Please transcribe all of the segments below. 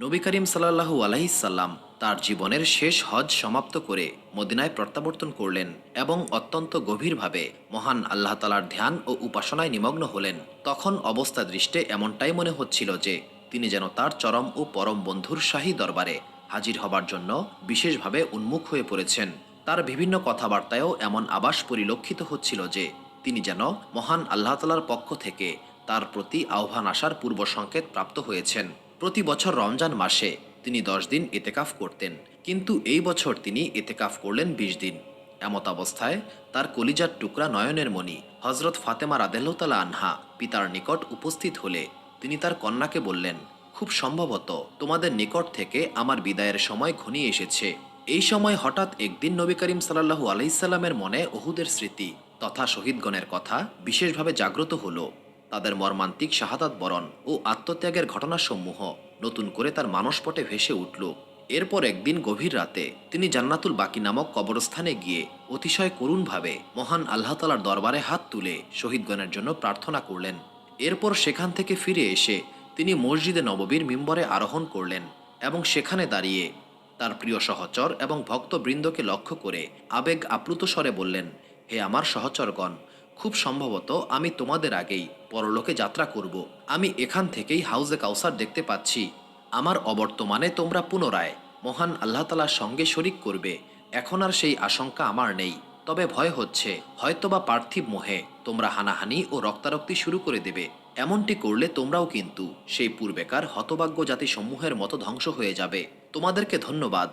নবী করিম সাল্লাহু আলাইসাল্লাম তার জীবনের শেষ হজ সমাপ্ত করে মদিনায় প্রত্যাবর্তন করলেন এবং অত্যন্ত গভীরভাবে মহান আল্লাহ তালার ধ্যান ও উপাসনায় নিমগ্ন হলেন। তখন অবস্থা দৃষ্টে এমনটাই মনে হচ্ছিল যে, তিনি যেন তার চরম ও পরম বন্ধুর শাহী দরবারে হাজির হবার জন্য বিশেষভাবে উন্মুখ হয়ে পড়েছেন। তার বিভিন্ন কথাবার্তায়ও এমন আবাস পরিলক্ষিত হচ্ছিল যে, তিনি যেন মহান আল্লাহ তালার পক্ষ থেকে তার প্রতি আহ্বান আসার পূর্ব সংকেত প্রাপ্ত হয়েছেন। প্রতি বছর রমজান মাসে তিনি দশ দিন এতেকাফ করতেন। কিন্তু এই বছর তিনি এতেকাফ করলেন বিশ দিন। এমত অবস্থায় তার কলিজার টুকরা নয়নের মণি হজরত ফাতেমা রাদেল্লাহ আনহা পিতার নিকট উপস্থিত হলে তিনি তার কন্যাকে বললেন, খুব সম্ভবত তোমাদের নিকট থেকে আমার বিদায়ের সময় ঘনিয়ে এসেছে। এই সময় হঠাৎ একদিন নবী করিম সাল্লাহু আলাইসাল্লামের মনে ওহুদের স্মৃতি তথা শহীদগণের কথা বিশেষভাবে জাগ্রত হলো। তাদের মর্মান্তিক শাহাদাত বরণ ও আত্মত্যাগের ঘটনাসমূহ নতুন করে তার মানসপটে ভেসে উঠল। এরপর একদিন গভীর রাতে তিনি জান্নাতুল বাকি নামক কবরস্থানে গিয়ে অতিশয় করুণভাবে মহান আল্লাহ তালার দরবারে হাত তুলে শহীদগণের জন্য প্রার্থনা করলেন। এরপর সেখান থেকে ফিরে এসে তিনি মসজিদে নববীর মিম্বরে আরোহণ করলেন এবং সেখানে দাঁড়িয়ে তার প্রিয় সহচর এবং ভক্তবৃন্দকে লক্ষ্য করে আবেগ আপ্লুত স্বরে বললেন, হে আমার সহচরগণ খুব সম্ভবত আমি তোমাদের আগেই পরলোকে যাত্রা করব। আমি এখান থেকেই হাউজে কাউসার দেখতে পাচ্ছি। আমার অবর্তমানে তোমরা পুনরায় মহান আল্লাহ তালার সঙ্গে শরিক করবে। এখন আর সেই আশঙ্কা আমার নেই। তবে ভয় হচ্ছে, হয়তোবা পার্থিব মোহে তোমরা হানাহানি ও রক্তারক্তি শুরু করে দেবে। এমনটি করলে তোমরাও কিন্তু সেই পূর্বেকার হতভাগ্য জাতিসমূহের মতো ধ্বংস হয়ে যাবে। তোমাদেরকে ধন্যবাদ।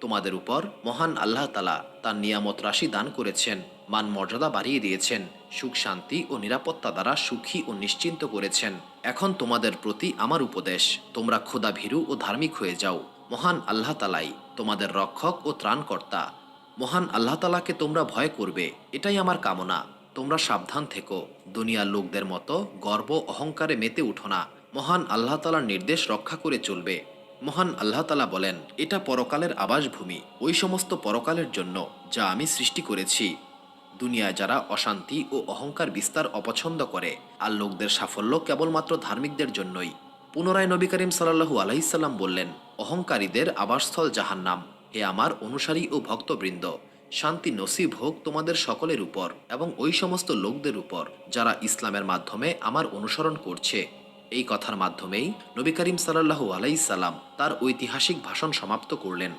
তোমাদের উপর মহান আল্লাহ তালা তার নিয়ামত রাশি দান করেছেন, মান মর্যাদা বাড়িয়ে দিয়েছেন, সুখ, শান্তি ও নিরাপত্তা দ্বারা সুখী ও নিশ্চিন্ত করেছেন। এখন তোমাদের প্রতি আমার উপদেশ, তোমরা ক্ষুদা ভীরু ও ধার্মিক হয়ে যাও। মহান আল্লাহ তালাই তোমাদের রক্ষক ও ত্রাণকর্তা। মহান আল্লাহ তালাকে তোমরা ভয় করবে, এটাই আমার কামনা। তোমরা সাবধান থেকো, দুনিয়ার লোকদের মতো গর্ব অহংকারে মেতে উঠো না। মহান আল্লাহ তালার নির্দেশ রক্ষা করে চলবে। মহান আল্লাহ তালা বলেন, এটা পরকালের আবাসভূমি। ওই সমস্ত পরকালের জন্য যা আমি সৃষ্টি করেছি। দুনিয়ায় যারা অশান্তি ও অহংকার বিস্তার অপছন্দ করে, আর লোকদের সাফল্য কেবলমাত্র ধার্মিকদের জন্যই। পুনরায় নবী করিম সাল্লাহু আলাইসাল্লাম বললেন, অহংকারীদের আবাসস্থল জাহান্নাম। হে আমার অনুসারী ও ভক্তবৃন্দ, শান্তি নসিব হোক তোমাদের সকলের উপর এবং ওই সমস্ত লোকদের উপর, যারা ইসলামের মাধ্যমে আমার অনুসরণ করছে। এই কথার মাধ্যমেই নবী করিম সাল্লাহু আলাইসাল্লাম তার ঐতিহাসিক ভাষণ সমাপ্ত করলেন।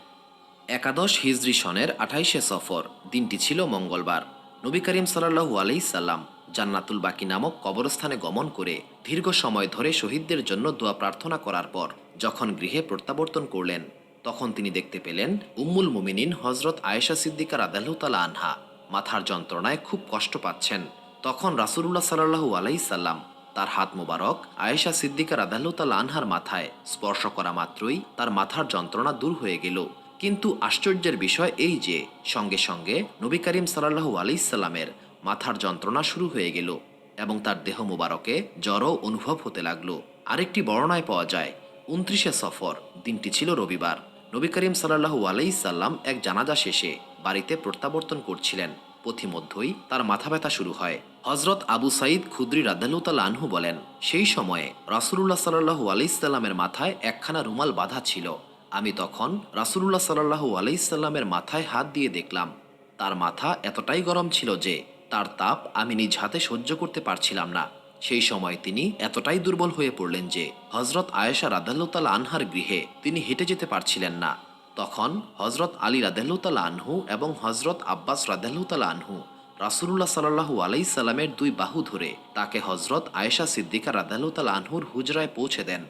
একাদশ হিজরি সনের আঠাইশে সফর, দিনটি ছিল মঙ্গলবার। নবী করিম সাল্লাহু আলাই সাল্লাম জান্নাতুল বাকি নামক কবরস্থানে গমন করে দীর্ঘ সময় ধরে শহীদদের জন্য দোয়া প্রার্থনা করার পর যখন গৃহে প্রত্যাবর্তন করলেন, তখন তিনি দেখতে পেলেন উম্মুল মুমিনিন হজরত আয়েশা সিদ্দিকার আদালতালা আনহা মাথার যন্ত্রণায় খুব কষ্ট পাচ্ছেন। তখন রাসুলুল্লাহ সাল্লাহু আলাইসাল্লাম তার হাত মোবারক, আয়েশা সিদ্দিকার আদালতালা আনহার মাথায় স্পর্শ করা মাত্রই তার মাথার যন্ত্রণা দূর হয়ে গেল। কিন্তু আশ্চর্যের বিষয় এই যে, সঙ্গে সঙ্গে নবী করিম সাল্লাহু আলাইসাল্লামের মাথার যন্ত্রণা শুরু হয়ে গেল এবং তার দেহ মোবারকে জ্বরও অনুভব হতে লাগল। আরেকটি বর্ণায় পাওয়া যায়, উনত্রিশে সফর, দিনটি ছিল রবিবার। নবী করিম সাল্লাহু আলাইসাল্লাম এক জানাজা শেষে বাড়িতে প্রত্যাবর্তন করছিলেন। পথিমধ্যেই তার মাথা ব্যথা শুরু হয়। হজরত আবু সাইদ খুদ্রি রাদালুতাল আনহু বলেন, সেই সময়ে রাসুলুল্লাহ সাল্লাহু আলাইসাল্লামের মাথায় একখানা রুমাল বাঁধা ছিল। আমি তখন রাসুলুল্লাহ সাল্লাহু আলাইসাল্লামের মাথায় হাত দিয়ে দেখলাম। তার মাথা এতটাই গরম ছিল যে তার তাপ আমি নিজ হাতে সহ্য করতে পারছিলাম না। সেই সময় তিনি এতটাই দুর্বল হয়ে পড়লেন যে হজরত আয়েশা রাদাল্লাল আনহার গৃহে তিনি হেঁটে যেতে পারছিলেন না। তখন হজরত আলী রাদাল্লাল আনহু এবং হজরত আব্বাস রাদাল্লাল আনহু রাসুলুল্লাহ সাল্লাহু আলাইসাল্লামের দুই বাহু ধরে তাকে হজরত আয়েশা সিদ্দিকা রাদাল্লাল আনহুর হুজরায় পৌঁছে দেন।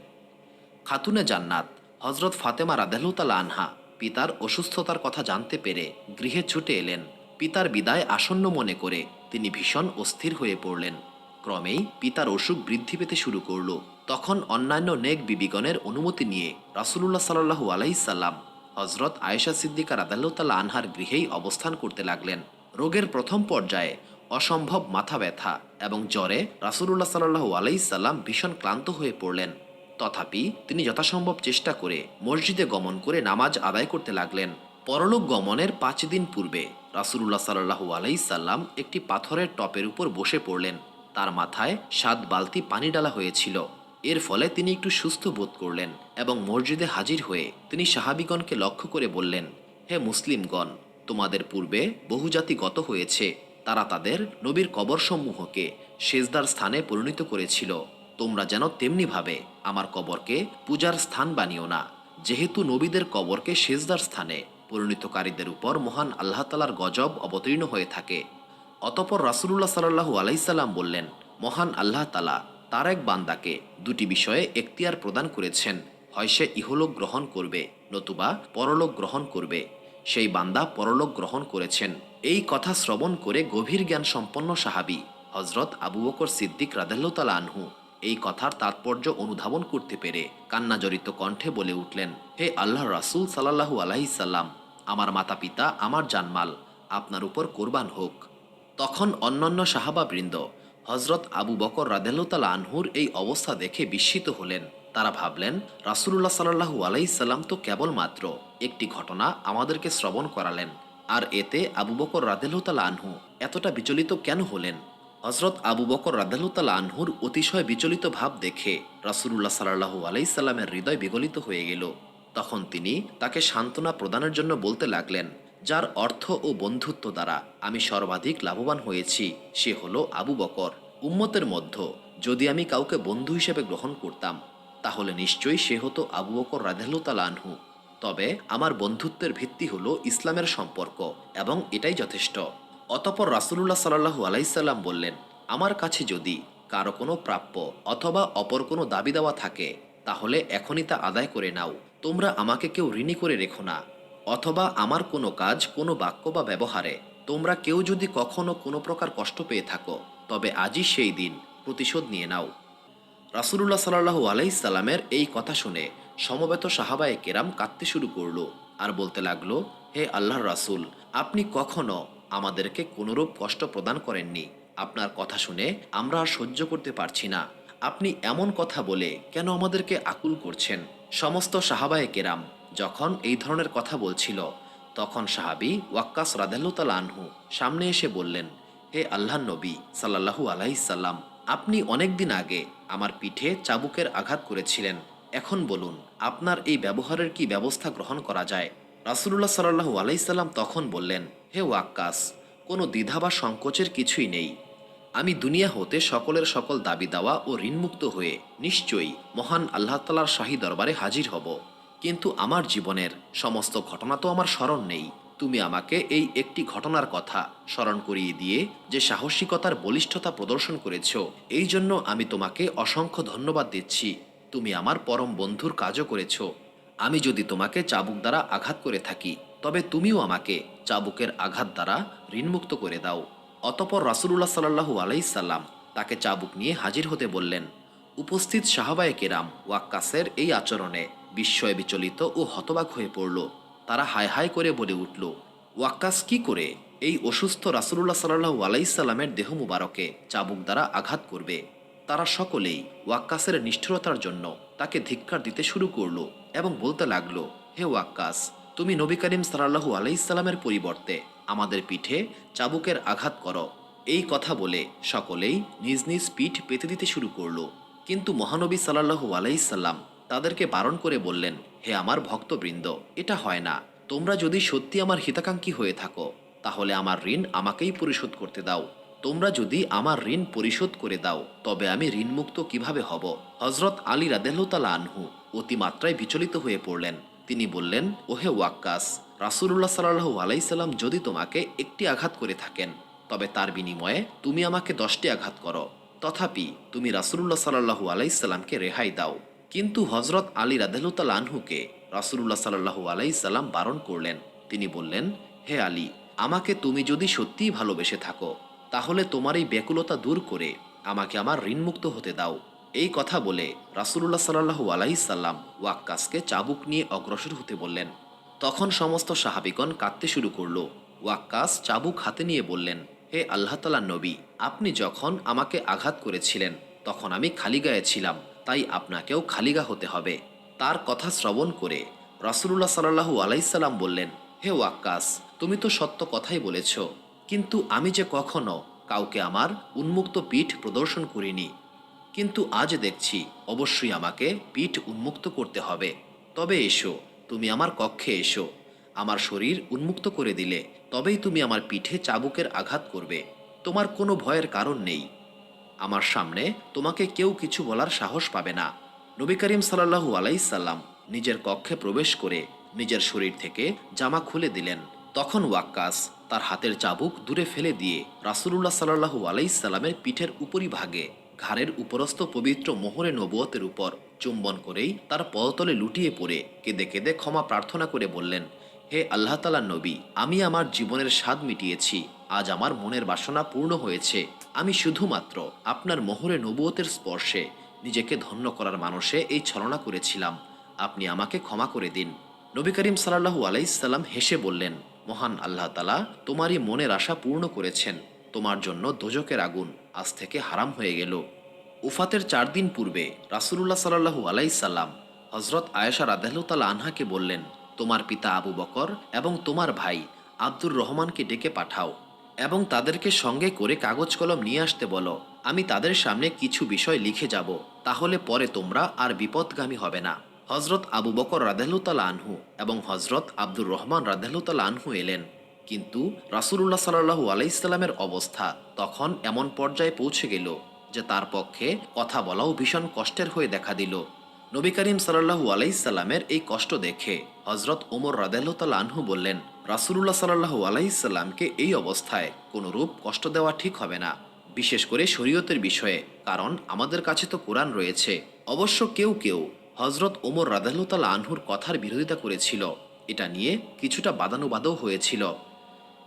খাতুনে জান্নাত হজরত ফাতেমা রাদালুতাল আনহা পিতার অসুস্থতার কথা জানতে পেরে গৃহে ছুটে এলেন। পিতার বিদায় আসন্ন মনে করে তিনি ভীষণ অস্থির হয়ে পড়লেন। ক্রমেই পিতার অসুখ বৃদ্ধি পেতে শুরু করল। তখন অন্যান্য নেক বিবিগণের অনুমতি নিয়ে রাসুলুল্লাহ সাল্লাহু আলাইসাল্লাম হজরত আয়েশা সিদ্দিকা রাদাল্লাহ আনহার গৃহেই অবস্থান করতে লাগলেন। রোগের প্রথম পর্যায়ে অসম্ভব মাথা ব্যথা এবং জ্বরে রাসুলুল্লাহ সাল্লাহু আলাইসাল্লাম ভীষণ ক্লান্ত হয়ে পড়লেন। তথাপি তিনি যথাসম্ভব চেষ্টা করে মসজিদে গমন করে নামাজ আদায় করতে লাগলেন। পরলোক গমনের পাঁচ দিন পূর্বে রাসুলুল্লাহ সাল্লাহু আলাইসাল্লাম একটি পাথরের টপের উপর বসে পড়লেন। তার মাথায় সাত বালতি পানি ডালা হয়েছিল। এর ফলে তিনি একটু সুস্থ বোধ করলেন এবং মসজিদে হাজির হয়ে তিনি সাহাবিগণকে লক্ষ্য করে বললেন, হে মুসলিমগণ, তোমাদের পূর্বে বহুজাতি গত হয়েছে। তারা তাদের নবীর কবরসমূহকে সেজদার স্থানে পরিণত করেছিল। তোমরা যেন তেমনিভাবে আমার কবরকে পূজার স্থান বানিও না। যেহেতু নবীদের কবরকে সেজদার স্থানে পরিণতকারীদের উপর মহান আল্লাহ তালার গজব অবতীর্ণ হয়ে থাকে। অতপর রাসুলুল্লাহ সাল্লাহু আলাইসাল্লাম বললেন, মহান আল্লাহ তালা তার এক বান্দাকে দুটি বিষয়ে এখতিয়ার প্রদান করেছেন। হয় সে ইহলোক গ্রহণ করবে, নতুবা পরলোক গ্রহণ করবে। সেই বান্দা পরলোক গ্রহণ করেছেন। এই কথা শ্রবণ করে গভীর জ্ঞান সম্পন্ন সাহাবি হজরত আবু বকর সিদ্দিক রাদাল্লাহ আনহু এই কথার তাৎপর্য অনুধাবন করতে পেরে কান্নাজড়িত কণ্ঠে বলে উঠলেন, হে আল্লাহ রাসুল সাল্লাহু আলাইসাল্লাম আমার মাতা পিতা আমার জানমাল, আপনার উপর কোরবান হোক। তখন অন্যান্য সাহাবাবৃন্দ হজরত আবু বকর রাদেল্লাল আনহুর এই অবস্থা দেখে বিস্মিত হলেন। তারা ভাবলেন, রাসুলুল্লাহ সাল্লাহু আলাইসাল্লাম তো কেবলমাত্র একটি ঘটনা আমাদেরকে শ্রবণ করালেন, আর এতে আবু বকর রাদেল্লাল আনহু এতটা বিচলিত কেন হলেন? হজরত আবু বকর রাদেল্লাল আনহুর অতিশয় বিচলিত ভাব দেখে রাসুলুল্লাহ সাল্লাহু আলাইসাল্লামের হৃদয় বিগলিত হয়ে গেল। তখন তিনি তাকে সান্ত্বনা প্রদানের জন্য বলতে লাগলেন যার অর্থ ও বন্ধুত্ব দ্বারা আমি সর্বাধিক লাভবান হয়েছি, সে হলো আবু বকর। উম্মতের মধ্য, যদি আমি কাউকে বন্ধু হিসেবে গ্রহণ করতাম, তাহলে নিশ্চয়ই সে হতো আবু বকর রাধেলুতাল আনহু। তবে আমার বন্ধুত্বের ভিত্তি হলো ইসলামের সম্পর্ক, এবং এটাই যথেষ্ট। অতপর রাসুলুল্লাহ সাল্লাহু আলাইসাল্লাম বললেন, আমার কাছে যদি কারও কোনো প্রাপ্য অথবা অপর কোনো দাবি দেওয়া থাকে, তাহলে এখনই তা আদায় করে নাও। তোমরা আমাকে কেউ ঋণী করে রেখো না। অথবা আমার কোনো কাজ, কোনো বাক্য বা ব্যবহারে তোমরা কেউ যদি কখনো কোনো প্রকার কষ্ট পেয়ে থাকো, তবে আজই সেই দিন প্রতিশোধ নিয়ে নাও। রাসুলুল্লাহ সাল্লাহু আলাইসাল্লামের এই কথা শুনে সমবেত সাহাবায়ে কেরাম কাঁদতে শুরু করল আর বলতে লাগল, হে আল্লাহর রাসূল, আপনি কখনো আমাদেরকে কোনোরূপ কষ্ট প্রদান করেননি। আপনার কথা শুনে আমরা আর সহ্য করতে পারছি না। আপনি এমন কথা বলে কেন আমাদেরকে আকুল করছেন? সমস্ত সাহাবায়ে কেরাম যখন এই ধরনের কথা বলছিল, তখন সাহাবি ওয়াক্কাস রাদেল্লাল আনহু সামনে এসে বললেন, হে আল্লাহ নবী সাল্লাহু আলাইসাল্লাম আপনি অনেক দিন আগে আমার পিঠে চাবুকের আঘাত করেছিলেন। এখন বলুন, আপনার এই ব্যবহারের কি ব্যবস্থা গ্রহণ করা যায়? রাসুলুল্লাহ সাল্লাহু আলাইসাল্লাম তখন বললেন, হে ওয়াক্কাস, কোনো দ্বিধা বা সংকোচের কিছুই নেই। আমি দুনিয়া হতে সকলের সকল দাবি দাওয়া ও ঋণমুক্ত হয়ে নিশ্চয়ই মহান আল্লাহ তালার শাহী দরবারে হাজির হব। কিন্তু আমার জীবনের সমস্ত ঘটনা তো আমার স্মরণ নেই। তুমি আমাকে এই একটি ঘটনার কথা স্মরণ করিয়ে দিয়ে যে সাহসিকতার বলিষ্ঠতা প্রদর্শন করেছ, এই জন্য আমি তোমাকে অসংখ্য ধন্যবাদ দিচ্ছি। তুমি আমার পরম বন্ধুর কাজও করেছ। আমি যদি তোমাকে চাবুক দ্বারা আঘাত করে থাকি, তবে তুমিও আমাকে চাবুকের আঘাত দ্বারা ঋণমুক্ত করে দাও। অতপর রাসুলুল্লাহ সাল্লাহু আলাইসাল্লাম তাকে চাবুক নিয়ে হাজির হতে বললেন, উপস্থিত সাহাবায়ে কেরাম ওয়াক্কাসের এই আচরণে বিস্ময়ে বিচলিত ও হতবাক হয়ে পড়ল। তারা হায় হায় করে বলে উঠল, ওয়াক্কাস কি করে? এই অসুস্থ রাসুলুল্লাহ সাল্লাহু আলাইসাল্লামের দেহ মুবারকে চাবুক দ্বারা আঘাত করবে। তারা সকলেই ওয়াক্কাসের নিষ্ঠুরতার জন্য তাকে ধিক্কার দিতে শুরু করল এবং বলতে লাগল, হে ওয়াক্কাস, তুমি নবী করিম সাল্লাহু আলাইসাল্লামের পরিবর্তে আমাদের পিঠে চাবুকের আঘাত করো। এই কথা বলে সকলেই নিজ নিজ পিঠ পেতে দিতে শুরু করল। কিন্তু মহানবী সাল্লাহু আলাইসাল্লাম তাদেরকে বারণ করে বললেন, হে আমার ভক্তবৃন্দ, এটা হয় না। তোমরা যদি সত্যি আমার হিতাকাঙ্ক্ষী হয়ে থাকো, তাহলে আমার ঋণ আমাকেই পরিশোধ করতে দাও। তোমরা যদি আমার ঋণ পরিশোধ করে দাও, তবে আমি ঋণমুক্ত কীভাবে হব? হজরত আলী রাদেল্লাহ আনহু অতিমাত্রায় বিচলিত হয়ে পড়লেন। তিনি বললেন, ওহে ওয়াক্কাস, রাসুলুল্লাহ সাল্লাহু আলাইসাল্লাম যদি তোমাকে একটি আঘাত করে থাকেন, তবে তার বিনিময়ে তুমি আমাকে দশটি আঘাত করো। তথাপি তুমি রাসুলুল্লাহ সাল্লাহু আলাইসাল্লামকে রেহাই দাও। কিন্তু হজরত আলী রাদেলুতাল আনহুকে রাসুলুল্লাহ সাল্লাহু আলাইসাল্লাম বারণ করলেন। তিনি বললেন, হে আলী, আমাকে তুমি যদি সত্যিই ভালোবেসে থাকো, তাহলে তোমার এই ব্যাকুলতা দূর করে আমাকে আমার ঋণমুক্ত হতে দাও। এই কথা বলে রাসুলুল্লাহ সাল্লাহু আলাইসাল্লাম ওয়াক্কাসকে চাবুক নিয়ে অগ্রসর হতে বললেন। তখন সমস্ত সাহাবিগণ কাঁদতে শুরু করল। ওয়াক্কাস চাবুক হাতে নিয়ে বললেন, হে আল্লাহ তালা নবী, আপনি যখন আমাকে আঘাত করেছিলেন, তখন আমি খালি গায়ে ছিলাম। তাই আপনাকেও খালিগা হতে হবে। তার কথা শ্রবণ করে রাসুলুল্লাহ সাল্লাহু আলাইসাল্লাম বললেন, হে ওয়াক্কাস, তুমি তো সত্য কথাই বলেছ, কিন্তু আমি যে কখনো কাউকে আমার উন্মুক্ত পিঠ প্রদর্শন করিনি। কিন্তু আজ দেখছি, অবশ্যই আমাকে পিঠ উন্মুক্ত করতে হবে। তবে এসো, তুমি আমার কক্ষে এসো। আমার শরীর উন্মুক্ত করে দিলে, তবেই তুমি আমার পিঠে চাবুকের আঘাত করবে। তোমার কোনো ভয়ের কারণ নেই। আমার সামনে তোমাকে কেউ কিছু বলার সাহস পাবে না। নবী করিম সাল্লাহু আলাইসাল্লাম নিজের কক্ষে প্রবেশ করে নিজের শরীর থেকে জামা খুলে দিলেন। তখন ওয়াক্কাস তার হাতের চাবুক দূরে ফেলে দিয়ে রাসুলুল্লাহ সাল্লাহু আলাইসাল্লামের পিঠের উপরিভাগে ঘাড়ের উপরস্থ পবিত্র মোহরে নবুয়তের উপর চুম্বন করেই তার পদতলে লুটিয়ে পড়ে কেঁদে কেঁদে ক্ষমা প্রার্থনা করে বললেন হে আল্লাহ তালা নবী, আমি আমার জীবনের স্বাদ মিটিয়েছি, আজ আমার মনের বাসনা পূর্ণ হয়েছে। আমি শুধুমাত্র আপনার মোহরে নবুয়তের স্পর্শে নিজেকে ধন্য করার মানুষে এই ছলনা করেছিলাম। আপনি আমাকে ক্ষমা করে দিন। নবী করিম সাল্লাহু আলাইসাল্লাম হেসে বললেন, মহান আল্লাহ তালা তোমারই মনের আশা পূর্ণ করেছেন। তোমার জন্য দোজকের আগুন আজ থেকে হারাম হয়ে গেল। উফাতের চার দিন পূর্বে রাসুলুল্লাহ সাল্লাহু আলাইসাল্লাম হজরত আয়েশা রাদাহুতালা আনহাকে বললেন তোমার পিতা আবু বকর এবং তোমার ভাই আব্দুর রহমানকে ডেকে পাঠাও এবং তাদেরকে সঙ্গে করে কাগজ কলম নিয়ে আসতে বলো। আমি তাদের সামনে কিছু বিষয় লিখে যাব, তাহলে পরে তোমরা আর বিপদগামী হবে না। হজরত আবু বকর রাদেহতালা আনহু এবং হজরত আব্দুর রহমান রাদেহতালা আনহু এলেন। কিন্তু রাসুলুল্লাহ সাল্লাহু আলাইসাল্লামের অবস্থা তখন এমন পর্যায়ে পৌঁছে গেল যে তার পক্ষে কথা বলাও ভীষণ কষ্টের হয়ে দেখা দিল। নবী করিম সাল্লাহু আলাইসাল্লামের এই কষ্ট দেখে হজরত ওমর রাদেহতালা আনহু বললেন, রাসুলুল্লাহ সাল্লাহু আলাইসাল্লামকে এই অবস্থায় কোনোরূপ কষ্ট দেওয়া ঠিক হবে না। বিশেষ করে শরীয়তের বিষয়ে, কারণ আমাদের কাছে তো কোরআন রয়েছে। অবশ্য কেউ কেউ হজরত ওমর রাদাহতালা আনহুর কথার বিরোধিতা করেছিল। এটা নিয়ে কিছুটা বাদানুবাদও হয়েছিল।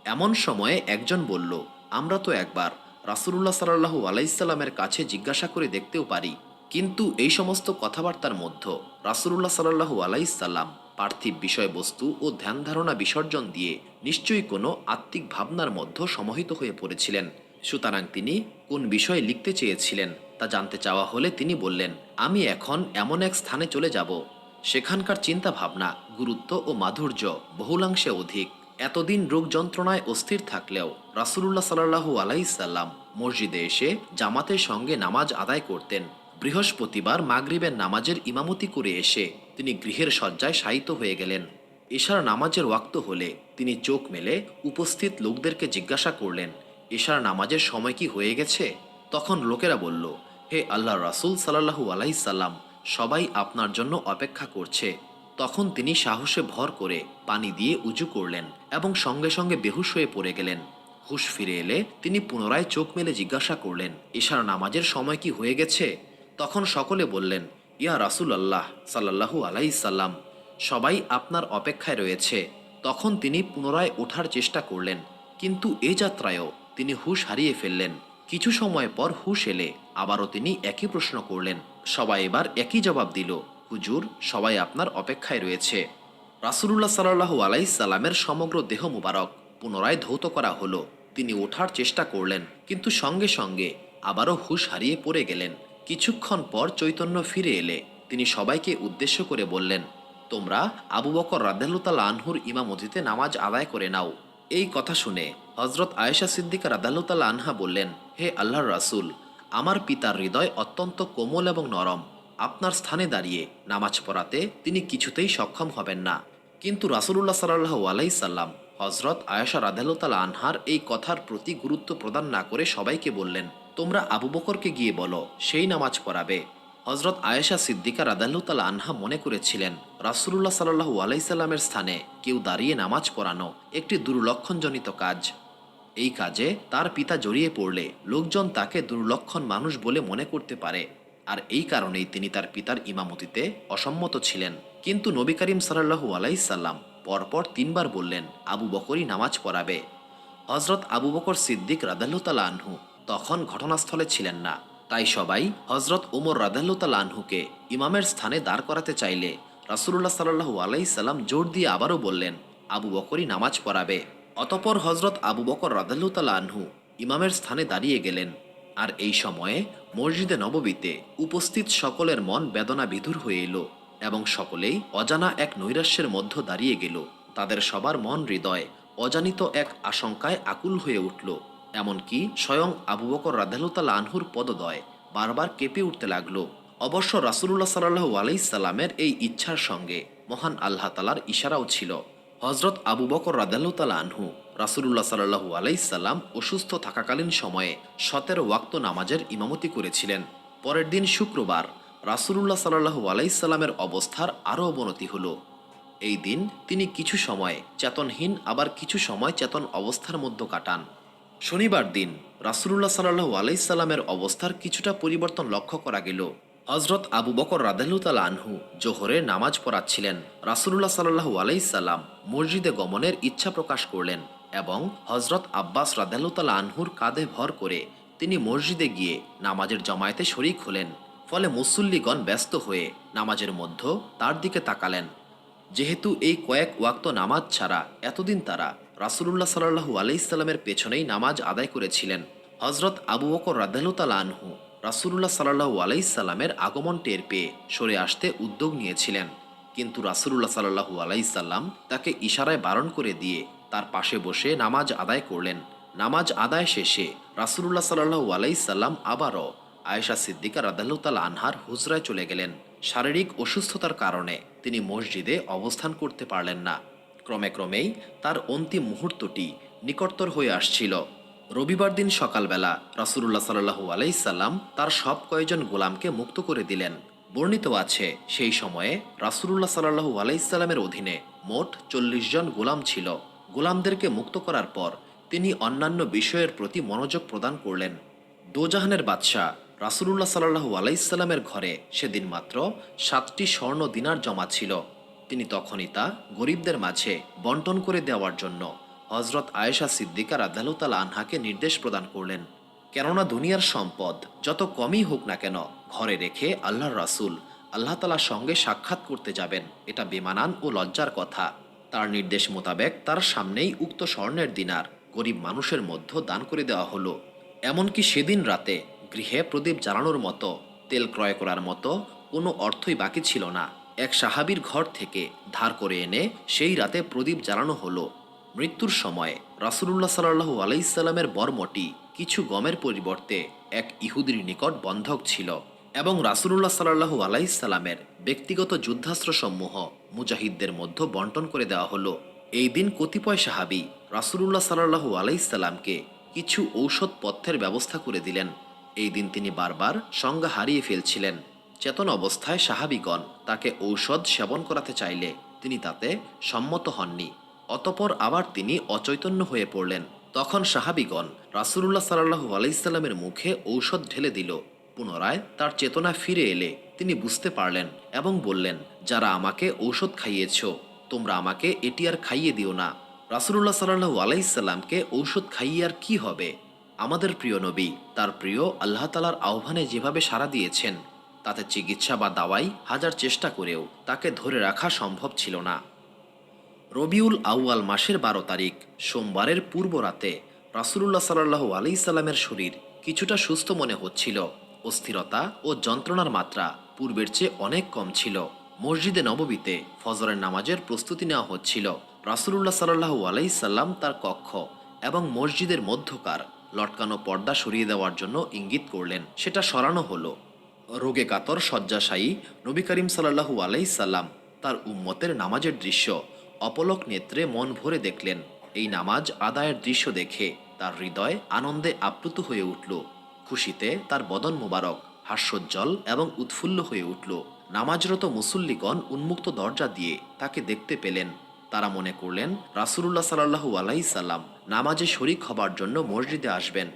এমন সময়ে একজন বলল, আমরা তো একবার রাসুলুল্লাহ সাল্লাহু আলাইসাল্লামের কাছে জিজ্ঞাসা করে দেখতেও পারি। কিন্তু এই সমস্ত কথাবার্তার মধ্যে রাসুলুল্লাহ সাল্লাহু আলাইসাল্লাম পার্থিব বিষয়বস্তু ও ধ্যান ধারণা বিসর্জন দিয়ে নিশ্চয়ই কোনো আত্মিক ভাবনার মধ্যে সমাহিত হয়ে পড়েছিলেন। সুতরাং তিনি কোন বিষয়ে লিখতে চেয়েছিলেন তা জানতে চাওয়া হলে তিনি বললেন, আমি এখন এমন এক স্থানে চলে যাব। সেখানকার চিন্তা ভাবনা গুরুত্ব ও মাধুর্য বহুলাংশে অধিক। এতদিন রোগ যন্ত্রণায় অস্থির থাকলেও রাসুলুল্লাহ সাল্লাহু আলাইসাল্লাম মসজিদে এসে জামাতের সঙ্গে নামাজ আদায় করতেন। বৃহস্পতিবার মাগরিবের নামাজের ইমামতি করে এসে তিনি গৃহের শয্যায় শায়িত হয়ে গেলেন। এশার নামাজের ওয়াক্ত হলে তিনি চোখ মেলে উপস্থিত লোকদেরকে জিজ্ঞাসা করলেন, এশার নামাজের সময় কি হয়ে গেছে? তখন লোকেরা বলল, হে আল্লাহ রাসুল সাল্লাহু আলাইসাল্লাম সবাই আপনার জন্য অপেক্ষা করছে। তখন তিনি সাহসে ভর করে পানি দিয়ে উজু করলেন এবং সঙ্গে সঙ্গে বেহুশ হয়ে পড়ে গেলেন। হুশ ফিরে এলে তিনি পুনরায় চোখ মেলে জিজ্ঞাসা করলেন, এশার নামাজের সময় কি হয়ে গেছে? তখন সকলে বললেন, ইয়া রাসুল আল্লাহ সাল্লাহু আলাইসাল্লাম সবাই আপনার অপেক্ষায় রয়েছে। তখন তিনি পুনরায় ওঠার চেষ্টা করলেন, কিন্তু এ যাত্রায়ও তিনি হুশ হারিয়ে ফেললেন। কিছু সময় পর হুশ এলে আবারও তিনি একই প্রশ্ন করলেন। সবাই এবার একই জবাব দিল, হুজুর, সবাই আপনার অপেক্ষায় রয়েছে। রাসুলুল্লাহ সাল্লাহু আলাইসাল্লামের সমগ্র দেহ মুবারক পুনরায় ধৌত করা হলো। তিনি ওঠার চেষ্টা করলেন, কিন্তু সঙ্গে সঙ্গে আবারও হুশ হারিয়ে পড়ে গেলেন। কিছুক্ষণ পর চৈতন্য ফিরে এলে। তিনি সবাইকে উদ্দেশ্য করে বললেন, তোমরা আবু বকর রাদাল্লুতাল আনহুর ইমামতিতে নামাজ আদায় করে নাও। এই কথা শুনে হজরত আয়েশা সিদ্দিকা রাদাল্লুতাল আনহা বললেন, হে আল্লাহর রাসুল, আমার পিতার হৃদয় অত্যন্ত কোমল এবং নরম। আপনার স্থানে দাঁড়িয়ে নামাজ পড়াতে তিনি কিছুতেই সক্ষম হবেন না। কিন্তু রাসুলুল্লাহ সাল্লাহ আলাই সাল্লাম হজরত আয়েশা রাদালতাল আনহার এই কথার প্রতি গুরুত্ব প্রদান না করে সবাইকে বললেন তোমরা আবু বকরকে গিয়ে বলো, সেই নামাজ পড়াবে। হজরত আয়েশা সিদ্দিকা রাদাল্লুতাল আনহা মনে করেছিলেন, রাসুলুল্লাহ সাল্লাহু আলাইসাল্লামের স্থানে কেউ দাঁড়িয়ে নামাজ পড়ানো একটি দুর্লক্ষণজনিত কাজ। এই কাজে তার পিতা জড়িয়ে পড়লে লোকজন তাকে দুর্লক্ষণ মানুষ বলে মনে করতে পারে। আর এই কারণেই তিনি তার পিতার ইমামতিতে অসম্মত ছিলেন। কিন্তু নবী করিম সাল্লাহু আলাইসাল্লাম পরপর তিনবার বললেন, আবু বকরই নামাজ পড়াবে। হজরত আবু বকর সিদ্দিক রাদাল্লতাল আনহু তখন ঘটনাস্থলে ছিলেন না। তাই সবাই হজরত ওমর রাদাল্লতাল আনহুকে ইমামের স্থানে দাঁড় করাতে চাইলে রাসুল্লাহ সাল্লাহু আলাইসাল্লাম জোর দিয়ে আবারও বললেন, আবু বকরই নামাজ পড়াবে। অতপর হজরত আবু বকর রাদাল্লতাল আনহু ইমামের স্থানে দাঁড়িয়ে গেলেন। আর এই সময়ে মসজিদে নববীতে উপস্থিত সকলের মন বেদনা বিধুর হয়ে এলো এবং সকলেই অজানা এক নৈরাশ্যের মধ্য দাঁড়িয়ে গেল। তাদের সবার মন হৃদয় অজানিত এক আশঙ্কায় আকুল হয়ে উঠল। এমনকি স্বয়ং আবু বকর রাদালুতাল আনহুর পদদয় বারবার কেঁপে উঠতে লাগল। অবশ্য রাসুলুল্লাহ সাল্লাহু আলাইসাল্লামের এই ইচ্ছার সঙ্গে মহান আল্লাহ তালার ইশারাও ছিল। হজরত আবু বকর রাদাল্লাহ আনহু রাসুলুল্লাহ সাল্লাহু আলাইসাল্লাম অসুস্থ থাকাকালীন সময়ে সতেরো ওয়াক্ত নামাজের ইমামতি করেছিলেন। পরের দিন শুক্রবার রাসুলুল্লাহ সাল্লাহু আলাইসাল্লামের অবস্থার আরও অবনতি হলো। এই দিন তিনি কিছু সময় চেতনহীন, আবার কিছু সময় চেতন অবস্থার মধ্যে কাটান। শনিবার দিন রাসুলুল্লাহ সাল্লাহু আলাইসাল্লামের অবস্থার কিছুটা পরিবর্তন লক্ষ্য করা গেল। হজরত আবু বকর রাদেলুতাল আনহু জোহরে নামাজ পড়াচ্ছিলেন। রাসুলুল্লাহ সাল্লাহু আলাইসাল্লাম মসজিদে গমনের ইচ্ছা প্রকাশ করলেন এবং হজরত আব্বাস রাদেলুতাল আনহুর কাঁধে ভর করে তিনি মসজিদে গিয়ে নামাজের জমায়েতে শরিক হলেন। ফলে মুসল্লিগণ ব্যস্ত হয়ে নামাজের মধ্য তার দিকে তাকালেন। যেহেতু এই কয়েক ওয়াক্ত নামাজ ছাড়া এতদিন তারা রাসুলুল্লাহ সাল্লাহু আলাইসাল্লামের পেছনেই নামাজ আদায় করেছিলেন। হজরত আবু বকর রাদালুতাল আনহু রাসুলুল্লাহ সাল্লাহু আলাইসাল্লামের আগমন টের পেয়ে সরে আসতে উদ্যোগ নিয়েছিলেন। কিন্তু রাসুলুল্লাহ সাল্লাহু আলাইসাল্লাম তাকে ইশারায় বারণ করে দিয়ে তার পাশে বসে নামাজ আদায় করলেন। নামাজ আদায় শেষে রাসুলুল্লাহ সাল্লাহু আলাইসাল্লাম আবারও আয়েশা সিদ্দিকা রাদাল্লাতাল আনহার হুজরায় চলে গেলেন। শারীরিক অসুস্থতার কারণে তিনি মসজিদে অবস্থান করতে পারলেন না। ক্রমে ক্রমেই তার অন্তিম মুহূর্তটি নিকটতর হয়ে আসছিল। রবিবার দিন সকালবেলা রাসুলুল্লাহ সাল্লাহু আলাইসাল্লাম তার সব কয়েকজন গোলামকে মুক্ত করে দিলেন। বর্ণিত আছে, সেই সময়ে রাসুলুল্লাহ সাল্লাহু আলাইসাল্লামের অধীনে মোট চল্লিশ জন গোলাম ছিল। গোলামদেরকে মুক্ত করার পর তিনি অন্যান্য বিষয়ের প্রতি মনোযোগ প্রদান করলেন। দোজাহানের বাদশাহ রাসুলুল্লাহ সাল্লাহু আলাইসাল্লামের ঘরে সেদিন মাত্র সাতটি স্বর্ণ দিনার জমা ছিল। তিনি তখনই তা গরিবদের মাঝে বন্টন করে দেওয়ার জন্য হজরত আয়েশা সিদ্দিকা রাদালুতাল আনহাকে নির্দেশ প্রদান করলেন। কেননা দুনিয়ার সম্পদ যত কমই হোক না কেন ঘরে রেখে আল্লাহর রাসুল আল্লাহ তালার সঙ্গে সাক্ষাৎ করতে যাবেন, এটা বেমানান ও লজ্জার কথা। তার নির্দেশ মোতাবেক তার সামনেই উক্ত স্বর্ণের দিনার গরিব মানুষের মধ্য দান করে দেওয়া হলো। এমনকি সেদিন রাতে গৃহে প্রদীপ জ্বালানোর মতো, তেল ক্রয় করার মতো কোনো অর্থই বাকি ছিল না। এক সাহাবির ঘর থেকে ধার করে এনে সেই রাতে প্রদীপ জ্বালানো হলো। মৃত্যুর সময় রাসুলুল্লাহ সাল্লাহু আলাইসাল্লামের বর্মটি কিছু গমের পরিবর্তে এক ইহুদির নিকট বন্ধক ছিল এবং রাসুলুল্লাহ সাল্লাহু আলাইসাল্লামের ব্যক্তিগত যুদ্ধাস্ত্রসমূহ মুজাহিদদের মধ্যে বন্টন করে দেওয়া হলো। এই দিন কতিপয় সাহাবি রাসুলুল্লাহ সাল্লাহু আলাইসাল্লামকে কিছু ঔষধ পথ্যের ব্যবস্থা করে দিলেন। এই দিন তিনি বারবার সংজ্ঞা হারিয়ে ফেলছিলেন। চেতন অবস্থায় সাহাবিগণ তাকে ঔষধ সেবন করাতে চাইলে তিনি তাতে সম্মত হননি। অতপর আবার তিনি অচৈতন্য হয়ে পড়লেন। তখন সাহাবিগণ রাসুলুল্লাহ সাল্লাহু আলাইসাল্লামের মুখে ঔষধ ঢেলে দিল। পুনরায় তার চেতনা ফিরে এলে তিনি বুঝতে পারলেন এবং বললেন, যারা আমাকে ঔষধ খাইয়েছ, তোমরা আমাকে এটি আর খাইয়ে দিও না। রাসুলুল্লাহ সাল্লাহু আলাইসাল্লামকে ঔষধ খাইয়ে আর কি হবে? আমাদের প্রিয় নবী, তার প্রিয় আল্লাহ তালার আহ্বানে যেভাবে সাড়া দিয়েছেন তাতে চিকিৎসা বা দাওয়াই হাজার চেষ্টা করেও তাকে ধরে রাখা সম্ভব ছিল না। রবিউল আউয়াল মাসের বারো তারিখ, সোমবারের পূর্ব রাতে রাসুলুল্লাহ সাল্লাহু আলি সাল্লামের শরীর কিছুটা সুস্থ মনে হচ্ছিল। অস্থিরতা ও যন্ত্রণার মাত্রা পূর্বের চেয়ে অনেক কম ছিল। মসজিদে নববীতে ফজরের নামাজের প্রস্তুতি নেওয়া হচ্ছিল। রাসুলুল্লাহ সাল্লাহু আলাই সাল্লাম তার কক্ষ এবং মসজিদের মধ্যকার লটকানো পর্দা সরিয়ে দেওয়ার জন্য ইঙ্গিত করলেন। সেটা সরানো হলো। রোগে কাতর, শয্যাশায়ী নবী করিম সাল্লাহু আলাই সাল্লাম তার উম্মতের নামাজের দৃশ্য অপলক নেত্রে মন ভরে দেখলেন। এই নামাজ আদায়ের দৃশ্য দেখে তার হৃদয় আনন্দে আপ্লুত হয়ে উঠল। খুশিতে তার বদন মোবারক, হাস্যোজ্জ্বল এবং উৎফুল্ল হয়ে উঠল। নামাজরত মুসল্লিগণ উন্মুক্ত দরজা দিয়ে তাকে দেখতে পেলেন। তারা মনে করলেন, রাসুলুল্লাহ সাল্লাহু আলাই সাল্লাম নামাজে শরিক হবার জন্য মসজিদে আসবেন।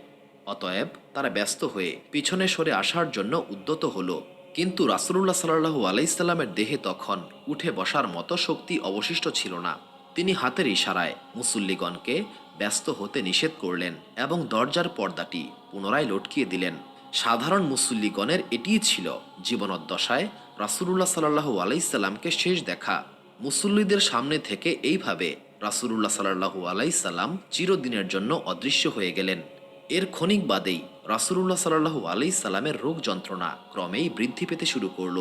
অতএব তারা ব্যস্ত হয়ে পিছনে সরে আসার জন্য উদ্যত হলো। কিন্তু রাসুলুল্লাহ সাল্লাহু আলাইসাল্লামের দেহে তখন উঠে বসার মতো শক্তি অবশিষ্ট ছিল না। তিনি হাতের ইশারায় মুসল্লিগণকে ব্যস্ত হতে নিষেধ করলেন এবং দরজার পর্দাটি পুনরায় লটকিয়ে দিলেন। সাধারণ মুসল্লিগণের এটিই ছিল জীবনোদ্দশায় রাসুলুল্লাহ সাল্লাহু আলাইসাল্লামকে শেষ দেখা। মুসল্লিদের সামনে থেকে এইভাবে রাসুলুল্লাহ সাল্লাহু আলাইসাল্লাম চিরদিনের জন্য অদৃশ্য হয়ে গেলেন। এর ক্ষণিক বাদেই রাসুলুল্লাহ সাল্লাহু আলি সাল্লামের রোগ যন্ত্রণা ক্রমেই বৃদ্ধি পেতে শুরু করল।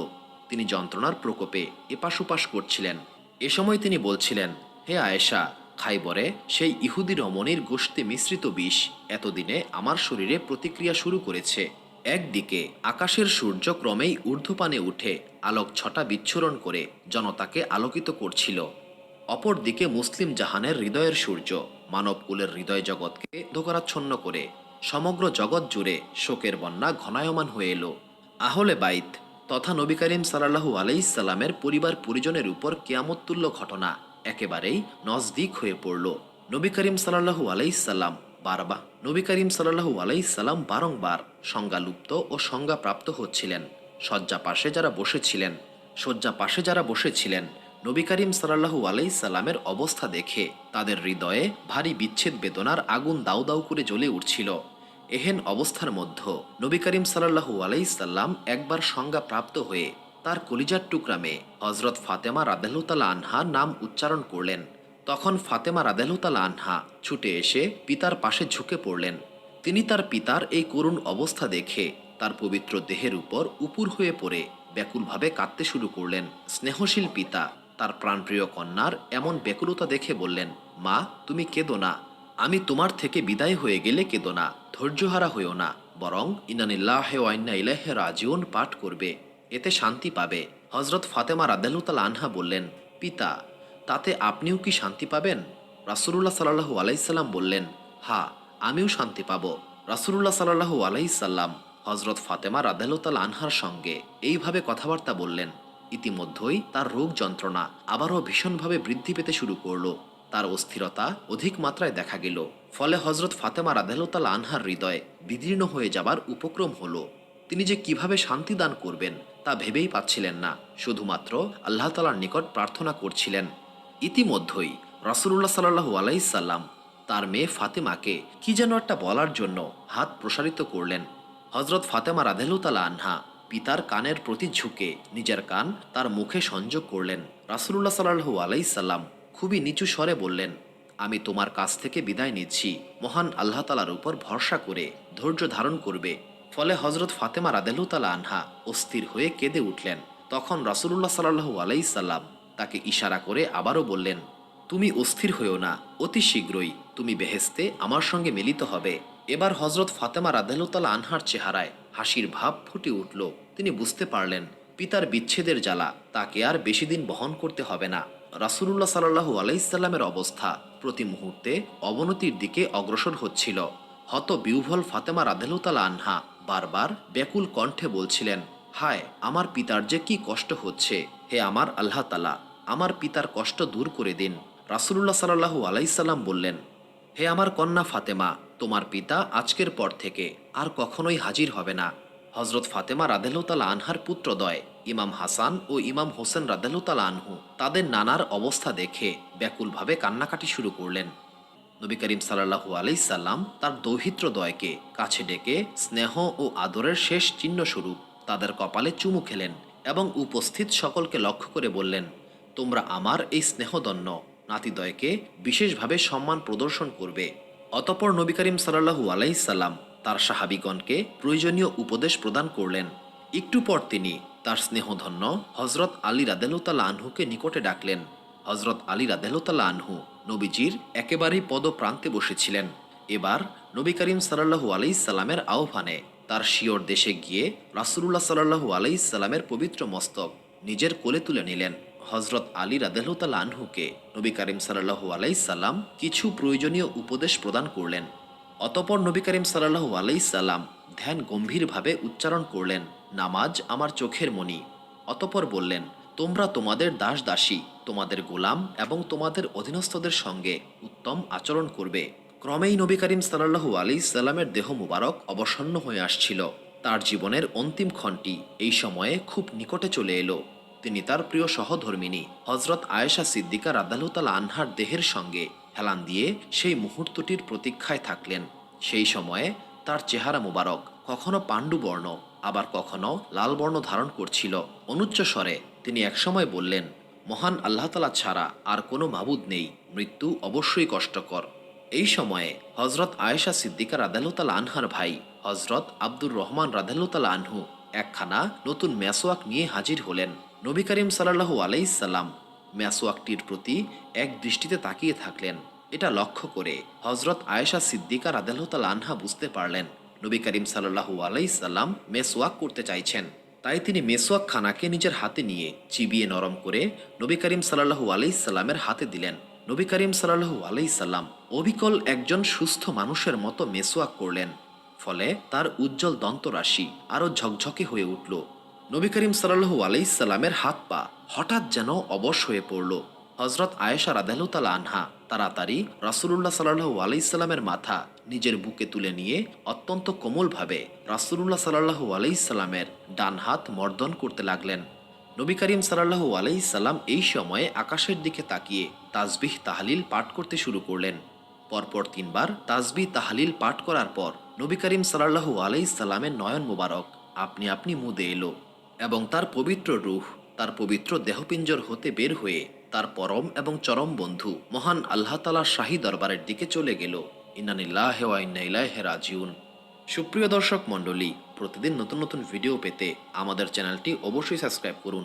তিনি যন্ত্রণার প্রকোপে এপাশ ওপাশ করছিলেন। এ সময় তিনি বলছিলেন, হে আয়েশা, খাইবরে সেই ইহুদি রমণীর গোষ্ঠে মিশ্রিত বিষ এতদিনে আমার শরীরে প্রতিক্রিয়া শুরু করেছে। একদিকে আকাশের সূর্য ক্রমেই ঊর্ধ্বপানে উঠে আলোক ছটা বিচ্ছুরণ করে জনতাকে আলোকিত করছিল। অপরদিকে মুসলিম জাহানের হৃদয়ের সূর্য মানবকুলের হৃদয় জগৎকে ধোকরাচ্ছন্ন করে সমগ্র জগৎ জুড়ে শোকের বন্যা ঘনায়মান হয়ে এলো। আহলে বাইত তথা নবী করিম সাল্লাহু আলাইসাল্লামের পরিবার পরিজনের উপর কেয়ামতুল্য ঘটনা একেবারেই নজদিক হয়ে পড়ল। নবী করিম সাল্লাহু আলাইসাল্লাম বারবা নবী করিম সাল্লাহু আলাইসাল্লাম বারংবার সংজ্ঞালুপ্ত ও সংজ্ঞাপ্রাপ্ত হচ্ছিলেন। শয্যা পাশে যারা বসেছিলেন, শয্যা পাশে যারা বসেছিলেন, নবী করিম সাল্লাহু আলাইসাল্লামের অবস্থা দেখে তাদের হৃদয়ে ভারী বিচ্ছেদ বেদনার আগুন দাউ দাউ করে জ্বলে উঠছিল। এহেন অবস্থার মধ্যে নবী করিম সাল্লাহু আলাইসাল্লাম একবার সংজ্ঞা প্রাপ্ত হয়ে তার কলিজার টুকরামে হজরত ফাতেমা রাদেলুতালা আনহা নাম উচ্চারণ করলেন। তখন ফাতেমা রাদেলুতালা আনহা ছুটে এসে পিতার পাশে ঝুঁকে পড়লেন। তিনি তার পিতার এই করুণ অবস্থা দেখে তার পবিত্র দেহের উপর উপুর হয়ে পড়ে ব্যাকুলভাবে কাঁদতে শুরু করলেন। স্নেহশীল পিতা, তার প্রাণপ্রিয় কন্যার এমন ব্যাকুলতা দেখে বললেন, মা, তুমি কেঁদো না। আমি তোমার থেকে বিদায় হয়ে গেলে কেঁদো না। ধৈর্যহারা হইও না, বরং ইনানিল্লাহ ওয়াইন্না ইলাহে রাজিউন পাঠ করবে, এতে শান্তি পাবে। হজরত ফাতেমা রাদেলুতাল আনহা বললেন, পিতা, তাতে আপনিও কি শান্তি পাবেন? রাসুলুল্লাহ সাল্লাহু আলাইসাল্লাম বললেন, হা, আমিও শান্তি পাব। রাসুলুল্লাহ সাল্লাহু আলাইসাল্লাম হজরত ফাতেমা রাদেলুতাল আনহার সঙ্গে এইভাবে কথাবার্তা বললেন। ইতিমধ্যেই তার রোগ যন্ত্রণা আবারও ভীষণভাবে বৃদ্ধি পেতে শুরু করল। তার অস্থিরতা অধিক মাত্রায় দেখা গেল। ফলে হজরত ফাতেমা রাদেলতাল আনহার হৃদয় বিদীর্ণ হয়ে যাবার উপক্রম হলো। তিনি যে কীভাবে শান্তি দান করবেন তা ভেবেই পাচ্ছিলেন না। শুধুমাত্র আল্লাহ তালার নিকট প্রার্থনা করছিলেন। ইতিমধ্যেই রাসুল্লাহ সাল্লাহু আলাইসাল্লাম তার মেয়ে ফাতেমাকে কি যেন একটা বলার জন্য হাত প্রসারিত করলেন। হজরত ফাতেমা রাদেলুতালা আনহা পিতার কানের প্রতি ঝুঁকে নিজের কান তার মুখে সংযোগ করলেন। রাসুল্লাহ সাল্লাহু আলাইসাল্লাম খুবই নিচু স্বরে বললেন, আমি তোমার কাছ থেকে বিদায় নিচ্ছি। মহান আল্লাহ তালার উপর ভরসা করে ধৈর্য ধারণ করবে। ফলে হজরত ফাতেমা রাদেলুতালা আনহা অস্থির হয়ে কেঁদে উঠলেন। তখন রাসুল্লাহ সাল্লাহু আলাইসাল্লাম তাকে ইশারা করে আবারও বললেন, তুমি অস্থির হয়েও না, অতি শীঘ্রই তুমি বেহেস্তে আমার সঙ্গে মিলিত হবে। এবার হজরত ফাতেমা রাদেলুতালা আনহার চেহারায় হাসির ভাব ফুটে উঠল। তিনি বুঝতে পারলেন, পিতার বিচ্ছেদের জ্বালা তাকে আর বেশি দিন বহন করতে হবে না। রাসুলুল্লাহ সাল্লাহু আলাইসাল্লামের অবস্থা প্রতি মুহূর্তে অবনতির দিকে অগ্রসর হচ্ছিল। হত বিউভল ফাতেমা রাদেলুতালা আনহা বারবার ব্যাকুল কণ্ঠে বলছিলেন, হায়, আমার পিতার যে কি কষ্ট হচ্ছে। হে আমার আল্লাহ তালা আমার পিতার কষ্ট দূর করে দিন। রাসুলুল্লাহ সাল্লাহু আলাইসাল্লাম বললেন, হে আমার কন্যা ফাতেমা, তোমার পিতা আজকের পর থেকে আর কখনোই হাজির হবে না। হজরত ফাতেমা রাদেলতালা আনহার পুত্রদয় ইমাম হাসান ও ইমাম হোসেন রাদেলতালা আনহু তাদের নানার অবস্থা দেখে ব্যাকুলভাবে কান্নাকাটি শুরু করলেন। নবী করিম সাল্লাহু আলাইসাল্লাম তার দৌহিত্রদয়কে কাছে ডেকে স্নেহ ও আদরের শেষ চিহ্নস্বরূপ তাদের কপালে চুমু খেলেন এবং উপস্থিত সকলকে লক্ষ্য করে বললেন, তোমরা আমার এই স্নেহদন্য নাতিদয়কে বিশেষভাবে সম্মান প্রদর্শন করবে। অতপর নবী করিম সাল্লাহু আলাইসাল্লাম তার সাহাবিগণকে প্রয়োজনীয় উপদেশ প্রদান করলেন। একটু পর তিনি তার স্নেহধন্য হজরত আলী রাদেলতালা আনহুকে নিকটে ডাকলেন। হজরত আলী রাদেলতালা আনহু নবীজির একেবারেই পদপ্রান্তে বসেছিলেন। এবার নবী করিম সাল্লাহু আলাইসাল্লামের আহ্বানে তার শিওর দেশে গিয়ে রাসুল্লাহ সাল্লাহু আলাইসাল্লামের পবিত্র মস্তক নিজের কোলে তুলে নিলেন। হজরত আলী রাদেলতাল আনহুকে নবী করিম সাল্লাহু আলাইসাল্লাম কিছু প্রয়োজনীয় উপদেশ প্রদান করলেন। অতপর নবী করিম সাল্লাহু আলাইসাল্লাম ধ্যান গম্ভীরভাবে উচ্চারণ করলেন। নামাজ আমার চোখের মণি। অতপর বললেন, তোমরা তোমাদের দাস দাসী তোমাদের গোলাম এবং তোমাদের অধীনস্থদের সঙ্গে উত্তম আচরণ করবে। ক্রমেই নবী করিম সাল্লাহু আলি সাল্লামের দেহ মুবারক অবসন্ন হয়ে আসছিল। তার জীবনের অন্তিম ক্ষণটি এই সময়ে খুব নিকটে চলে এলো। তিনি তার প্রিয় সহধর্মিনী হজরত আয়েশা সিদ্দিকা রাদালুতাল আনহার দেহের সঙ্গে হেলান দিয়ে সেই মুহূর্তটির প্রতীক্ষায় থাকলেন। সেই সময়ে তার চেহারা মুবারক, কখনো পাণ্ডুবর্ণ আবার কখনো লাল বর্ণ ধারণ করছিল। অনুচ্চ স্বরে তিনি একসময় বললেন, মহান আল্লাহ তালা ছাড়া আর কোনো মাবুদ নেই, মৃত্যু অবশ্যই কষ্টকর। এই সময়ে হজরত আয়েশা সিদ্দিকা রাদালুতাল আনহার ভাই হজরত আব্দুর রহমান রাদালুতাল আনহু একখানা নতুন ম্যাসোয়াক নিয়ে হাজির হলেন। নবী করিম সাল্লাহু আলাইসাল্লাম ম্যাসোয়াকটির প্রতি এক দৃষ্টিতে তাকিয়ে থাকলেন। এটা লক্ষ্য করে হজরত আয়েশা সিদ্দিকা রাদালতাল আনহা বুঝতে পারলেন নবী করিম সাল্লাহু আলাইসাল্লাম মেসওয়াক করতে চাইছেন। তাই তিনি মেসওয়াক খানাকে নিজের হাতে নিয়ে চিবিয়ে নরম করে নবী করিম সাল্লাহু আলাইসাল্লামের হাতে দিলেন। নবী করিম সাল্লাহু আলাইসাল্লাম অবিকল একজন সুস্থ মানুষের মতো মেসওয়াক করলেন। ফলে তার উজ্জ্বল দন্তরাশি আরও ঝকঝকে হয়ে উঠল। নবী করিম সাল্লাহু আলাইসাল্লামের হাত পা হঠাৎ যেন অবশ হয়ে পড়ল। হজরত আয়েশা রাদালুতালা আনহা তাড়াতাড়ি রাসুলুল্লাহ সাল্লাহু আলাইসাল্লামের মাথা নিজের বুকে তুলে নিয়ে অত্যন্ত কোমলভাবে রাসুলুল্লাহ সাল্লাহু আলাইসাল্লামের ডান হাত মর্দন করতে লাগলেন। নবী করিম সাল্লাহু আলাইসাল্লাম এই সময়ে আকাশের দিকে তাকিয়ে তাজবিহ তাহালিল পাঠ করতে শুরু করলেন। পরপর তিনবার তাজবি তাহালিল পাঠ করার পর নবী করিম সাল্লাহু আলাইসাল্লামের নয়ন মোবারক আপনি আপনি মুদে এলো এবং তার পবিত্র রুহ, তার পবিত্র দেহপিঞ্জর হতে বের হয়ে তার পরম এবং চরম বন্ধু, মহান আল্লাহ তালা শাহী দরবারের দিকে চলে গেল। ইনানিল্লাহ রাজিউন। সুপ্রিয় দর্শক মণ্ডলী, প্রতিদিন নতুন নতুন ভিডিও পেতে আমাদের চ্যানেলটি অবশ্যই সাবস্ক্রাইব করুন।